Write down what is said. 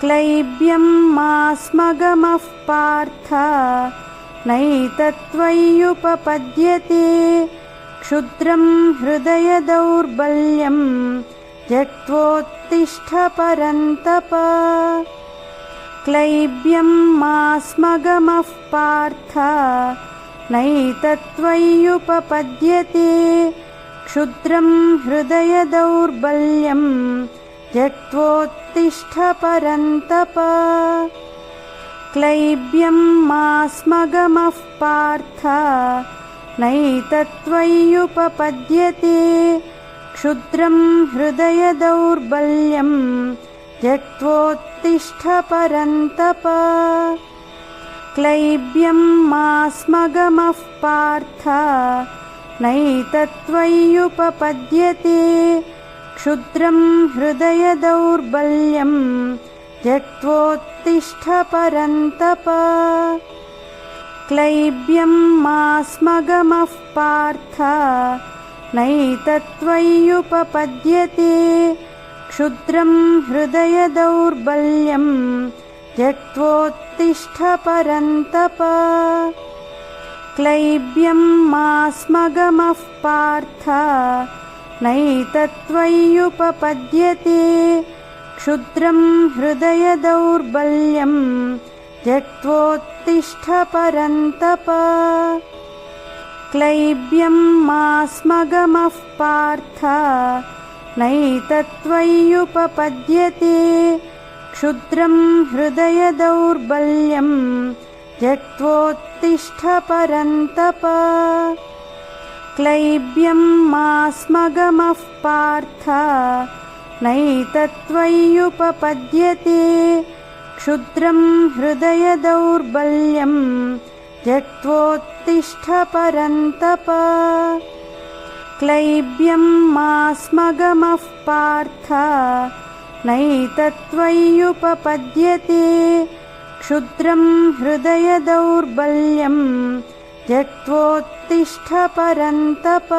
क्लैब्यं मास्मगमः पार्थ। नैतत्त्वय्युपपद्यते क्षुद्रं हृदयदौर्बल्यं त्यक्त्वोत्तिष्ठ परन्तप क्लैब्यं मास्मगमः पार्थ। नैतत्त्वय्युपपद्यते क्षुद्रं हृदयदौर्बल्यं क्लैब्यं मास्मगमः पार्थ नैतत्त्वय्युपपद्यते क्षुद्रं हृदयदौर्बल्यं क्लैब्यं मास्मगमः पार्थ नैतत्त्वय्युपपद्यते क्षुद्रं हृदयदौर्बल्यं त्यक्त्वोत्तिष्ठ परन्तप। क्लैब्यं मास्मगमः पार्थ नैतत्त्वय्युपपद्यते क्षुद्रं हृदयदौर्बल्यं त्यक्त्वोत्तिष्ठ परन्तप। क्लैब्यं मास्मगमः पार्थ नैतत्त्वय्युपपद्यते क्षुद्रं हृदयदौर्बल्यं त्यक्त्वोत्तिष्ठ परन्तप क्लैब्यं मास्मगमः पार्थ नैतत्त्वय्युपपद्यते क्षुद्रं हृदयदौर्बल्यं त्यक्त्वोत्तिष्ठ परन्तप क्लैब्यं मास्मगमः पार्थ। नैतत्त्वय्युपपद्यते क्षुद्रं हृदयदौर्बल्यं त्यक्त्वोत्तिष्ठ परन्तप। क्लैब्यं मास्मगमः पार्थ। नैतत्त्वय्युपपद्यते क्षुद्रं हृदयदौर्बल्यं त्यक्त्वोत्तिष्ठ परन्तप